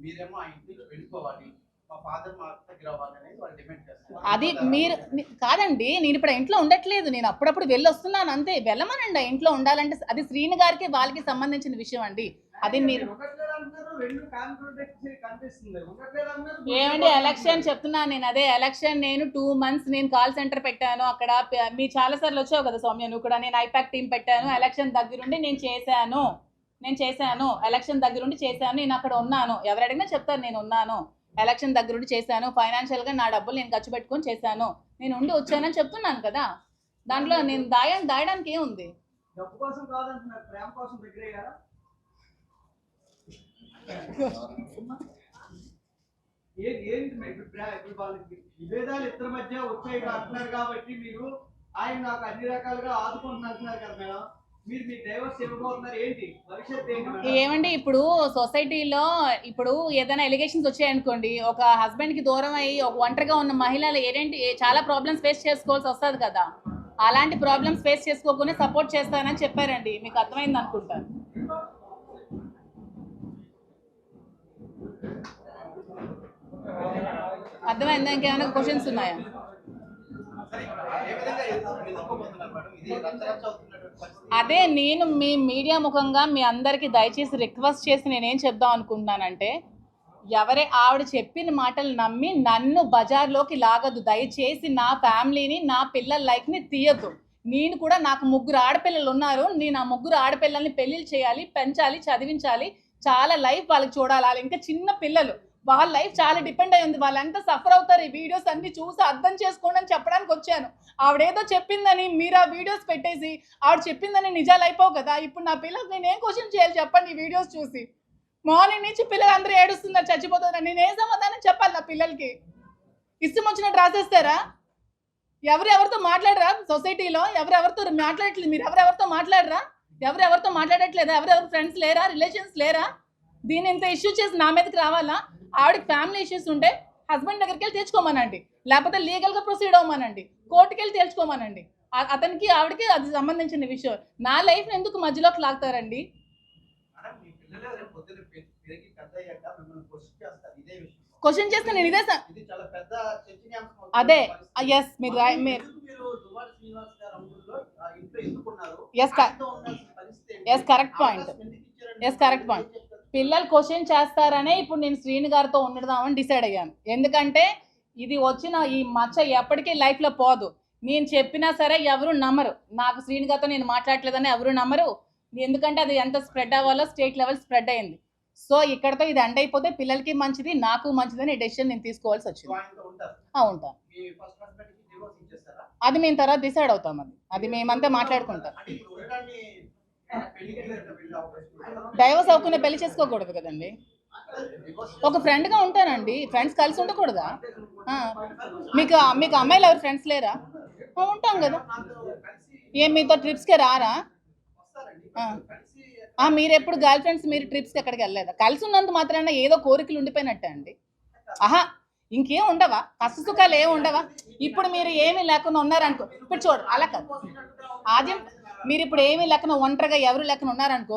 మీరేమో ఆ ఇంటి నుంచి వెళ్ళిపోవాలి. మా ఫాదర్ మా దగ్గర అవ్వాలి అనేది వాళ్ళు డిమాండ్ చేస్తారు అది మీరు మీ- కాదండి నేను ఇప్పుడు ఆ ఇంట్లో ఉండట్లేదు. నేను అప్పుడప్పుడు వెళ్ళి వస్తున్నాను అంతే. వెళ్ళమనండి ఆ ఇంట్లో ఉండాలంటే అది శ్రీని గారికి వాళ్ళకి సంబంధించిన విషయం అండి. అది మీరు ఉండట్లేదు అంటున్నారు రెండు కాన్ఫిడెన్స్ కనిపిస్తుంది. ఉండట్లేదు అంటున్నారు ఏమండి ఎలక్షన్ చెప్తున్నాను నేను. అదే ఎలక్షన్ నేను టూ మంత్స్ నేను కాల్ సెంటర్ పెట్టాను. అక్కడ ప- మీ చాలా సార్లు వచ్చావు కదా సౌమ్య నువ్వు కూడా నేను ఐపాక్ టీం పెట్టాను. ఎలక్షన్ దగ్గరుండి నేను చేశాను. నేను చేశాను ఎలక్షన్ దగ్గరుండి చేశాను నేను అక్కడ ఉన్నాను. ఎవరు అడిగినా నేను ఉన్నాను. ఎలక్షన్ దగ్గరుండి చేశాను ఫైనాన్షియల్గా నా డబ్బులు నేను ఖర్చు పెట్టుకొని చేశాను. నేను ఉండి వచ్చానని చెప్తున్నాను కదా. దాంట్లో నేను దాయ దాయడానికి ఏముంది? డబ్బు కోసం ఇప్పుడు విభేదాలు ఇద్దరి మధ్య వచ్చాయి అంటున్నారు కాబట్టి మీరు ఆయన నాకు అన్ని రకాలుగా ఆదుకుంటున్నారు కదా మేడం. ఏమండి ఇప్పుడు సొసైటీలో ఇప్పుడు ఏదైనా ఎలిగేషన్స్ వచ్చాయనుకోండి ఒక హస్బెండ్కి దూరం అయ్యి ఒక ఒంటరిగా ఉన్న మహిళలు ఏంటి చాలా ప్రాబ్లమ్స్ ఫేస్ చేసుకోవాల్సి వస్తుంది కదా. అలాంటి ప్రాబ్లమ్స్ ఫేస్ చేసుకోకుండా సపోర్ట్ చేస్తానని చెప్పారండి. మీకు అర్థమైంది అనుకుంటాను అర్థమైందా? ఇంకేమైనా క్వశ్చన్స్ ఉన్నాయా సరే, ఏ విధంగా ఎదుర్కో- ఎదుర్కోబోతున్నారు మేడం ఇది రచ్చరచ్చ అవుతున్నటువంటి పరిస్థితి అదే నేను మీ మీడియా ముఖంగా మీ అందరికి దయచేసి రిక్వెస్ట్ చేసి నేనేం చెప్దాం అనుకుంటున్నానంటే ఎవరే ఆవిడ చెప్పిన మాటలు నమ్మి నన్ను బజార్లోకి లాగదు. దయచేసి నా ఫ్యామిలీని నా పిల్లల లైఫ్ని తీయద్దు. నేను కూడా నాకు ముగ్గురు ఆడపిల్లలు ఉన్నారు. నేను ఆ ముగ్గురు ఆడపిల్లల్ని పెళ్ళిళ్ళు చేయాలి పెంచాలి చదివించాలి. చాలా లైఫ్ వాళ్ళకి చూడాలి. వాళ్ళు ఇంకా చిన్న పిల్లలు వాళ్ళ లైఫ్ చాలా డిపెండ్ అయి ఉంది. వాళ్ళంతా సఫర్ అవుతారు. ఈ వీడియోస్ అన్ని చూసి అర్థం చేసుకోండి అని చెప్పడానికి వచ్చాను. ఆవిడేదో చెప్పిందని మీరు ఆ వీడియోస్ పెట్టేసి ఆవిడ చెప్పిందని నిజాలు అయిపోవు కదా? ఇప్పుడు నా పిల్లలు నేను ఏం క్వశ్చన్ చేయాలి చెప్పండి ఈ వీడియోస్ చూసి? మార్నింగ్ నుంచి పిల్లలు అందరూ ఏడుస్తున్నారు చచ్చిపోతున్నారు. నేను ఏ సమాధానం చెప్పాలి నా పిల్లలకి? ఇష్టం వచ్చినట్టు రాసేస్తారా? ఎవరెవరితో మాట్లాడరా సొసైటీలో ఎవరెవరితో మాట్లాడట్లేదు? మీరు ఎవరెవరితో మాట్లాడరా? ఎవరెవరితో మాట్లాడట్లేదా? ఎవరెవరు ఫ్రెండ్స్ లేరా? రిలేషన్స్ లేరా? దీని ఇంత ఇష్యూ చేసి నా మీదకి రావాలా? ఆవిడకి ఫ్యామిలీ ఇష్యూస్ ఉంటే హస్బెండ్ దగ్గరికి వెళ్ళి తెచ్చుకోమనండి. లేకపోతే లీగల్గా ప్రొసీడ్ అవ్వమనండి. కోర్టుకి వెళ్ళి తేల్చుకోమనండి. ఆ- అతనికి ఆవిడకి అది సంబంధించిన విషయం. నా లైఫ్ ఎందుకు మధ్యలోకి లాగుతారండి? క్వశ్చన్ చేస్తే నేను ఇదే అదే. ఎస్ మీరు రా- మీరు ఎందుకు మీరు దువ్వాడ శ్రీనివాస్ పిల్లలు క్వశ్చన్ చేస్తారనే ఇప్పుడు నేను శ్రీని గారితో ఉండదామని డిసైడ్ అయ్యాను. ఎందుకంటే ఇది వచ్చిన ఈ మచ్చ ఎప్పటికీ లైఫ్లో పోదు. నేను చెప్పినా సరే ఎవరు నమ్మరు. నాకు శ్రీని గారితో నేను మాట్లాడలేదని ఎవరు నమ్మరు. ఎందుకంటే అది ఎంత స్ప్రెడ్ అవ్వాలో స్టేట్ లెవెల్ స్ప్రెడ్ అయింది. సో ఇక్కడతో ఇది ఎండ్ అయిపోతే పిల్లలకి మంచిది నాకు మంచిదని డెసిషన్ నేను తీసుకోవాల్సి వచ్చింది. ఉంటాను అది మేము తర్వాత డిసైడ్ అవుతాం అది. అది మేమంతా మాట్లాడుకుంటాం. డైవర్స్ అవ్వకుండా పెళ్ళి చేసుకోకూడదు కదండి. ఒక ఫ్రెండ్గా ఉంటానండి. ఫ్రెండ్స్ కలిసి ఉండకూడదా? మీకు మీకు అమ్మాయిలు ఎవరు ఫ్రెండ్స్ లేరా? ఉంటాం కదా. ఏం మీతో ట్రిప్స్కి రారా? మీరు ఎప్పుడు గర్ల్ ఫ్రెండ్స్ మీరు ట్రిప్స్కి ఎక్కడికి వెళ్ళలేదా? కలిసి ఉన్నంత మాత్రాన ఏదో కోరికలు ఉండిపోయినట్టే అండి. ఆహా ఇంకేం ఉండవా? కష్ట సుఖాలు ఏం ఉండవా? ఇప్పుడు మీరు ఏమీ లేకుండా ఉన్నారనుకో ఇప్పుడు చూడు అలా కాదు. ఆద్యం మీరు ఇప్పుడు ఏమీ లెక్కన ఒంటరిగా ఎవరు లెక్కన ఉన్నారనుకో